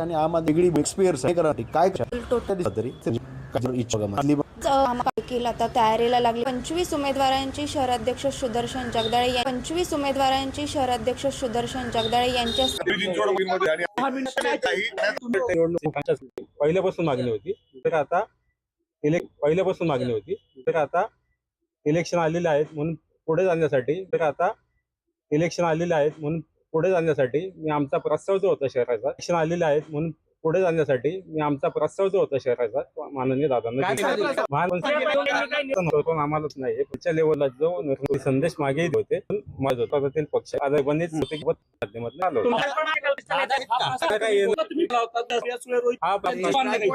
आणि आम्हाला वेगळी एक्सपिरियन्स आहे करा काय तरी आता तयारीला लागली. पंचवीस उमेदवारांची शहराध्यक्ष सुदर्शन जगदाळे या- पंचवीस उमेदवारांची शहराध्यक्ष सुदर्शन जगदाळे यांच्या पहिल्यापासून मागणी होती. तर आता इलेक पहिल्यापासून मागणी होती. तर आता इलेक्शन आलेले आहेत म्हणून पुढे जाण्यासाठी. तर आता इलेक्शन आलेले आहेत म्हणून पुढे जाण्यासाठी मी आमचा प्रस्ताव जो होता शहराचा शिक्षण आलेले आहेत म्हणून पुढे जाण्यासाठी मी आमचा प्रस्ताव जो होता शहराचा माननीय दादांना दिला. महान- पण आम्हालाच नाही. पुढच्या लेवलला जो निर्णय संदेश मागे होते पण पक्ष आता माध्यमातून आलो होतो. हा प्रश्न-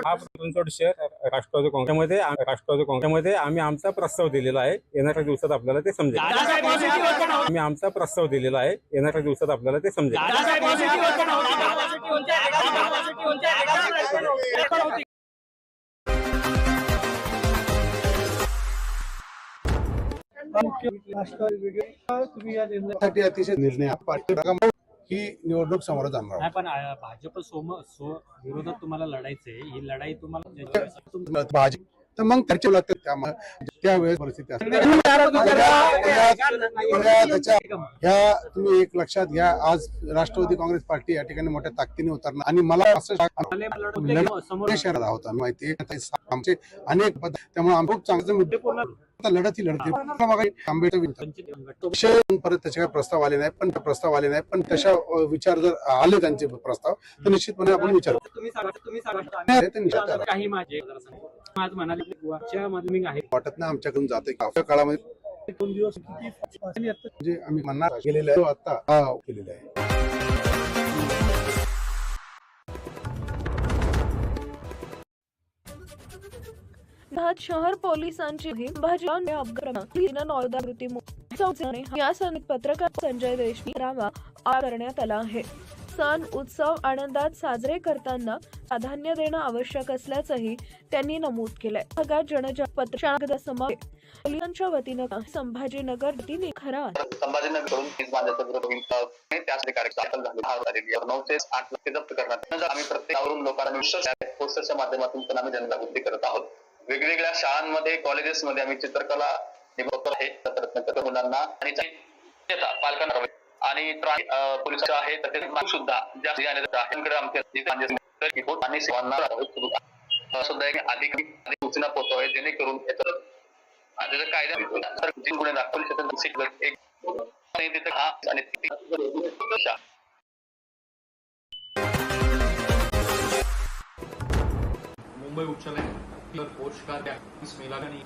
हा चिंचवड शहर राष्ट्रवादी काँग्रेसमध्ये राष्ट्रवादी काँग्रेसमध्ये आम्ही आमचा प्रस्ताव दिलेला आहे. येणाऱ्या दिवसात आपल्याला ते समजेल. आम्ही आमचा प्रस्ताव दिलेला आहे. येणाऱ्या दिवसात आपल्याला ते समजेल. साठी अतिशय निर्णय हा ही निवडणूक समोर जाणार पण भाजप सोम सो विरोधात तुम्हाला लढायचंय ही लढाई तुम्हाला. भाजप तर मग त्याच्या लागतं त्यामुळे त्यावेळेस परिस्थिती असते ह्या तुम्ही एक लक्षात घ्या. आज राष्ट्रवादी काँग्रेस पार्टी या ठिकाणी मोठ्या ताकदीने उतरणार. आणि मला असं शहरात आहोत माहिती आमचे अनेक पद त्यामुळे आम्ही खूप चांगले मुद्दे आता लढत ही लढते परत त्याचे काही प्रस्ताव आले नाही पण प्रस्ताव आले नाही पण तशा विचार जर आले त्यांचे प्रस्ताव तर निश्चितपणे आपण विचार. आज म्हणाले वरच्या माध्यमिक आहे. वाटत नाही आमच्याकडून जाते त्या काळामध्ये दोन दिवस म्हणजे आम्ही म्हणणार गेलेले आहे तो आता हा केलेला आहे. भात शहर पोलिसांची भाजपाने अपघात चौथ्याने या समित पत्रकार संजय देशमुख रामा आ करण्यात आला आहे. सण उत्सव आनंदात साजरे करताना प्राधान्य देणं आवश्यक असल्याचंही त्यांनी नमूद केलंय. भागात जनजागृती समावेश वतीनं संभाजीनगर वतीने खरा संभाजीनगर करून वीज बांधायचा विरोध होईल. कार्यक्रम झाले झालेली नऊ ते आठ लाख जप्त करण्यात म्हणजे आम्ही प्रत्येकावरून लोकांना विश्वास पोस्टरच्या माध्यमातून पण आम्ही जनजागृती करत आहोत. वेगवेगळ्या शाळांमध्ये कॉलेजेसमध्ये आम्ही चित्रकला निभवतो आहे. प्रयत्न करतो मुलांना. आणि पालकांना आणि ट्राय पोलीस आहे तर ते सुद्धा म्हणजे आणि सेवांना सुद्धा एक अधिक सूचना पोहोचवाय जेणेकरून त्याचा कायदा गुन्हे दाखवले त्याचं एक हा आणि मुंबई उच्च न्यायालय पोस्ट कार्य महिला आणि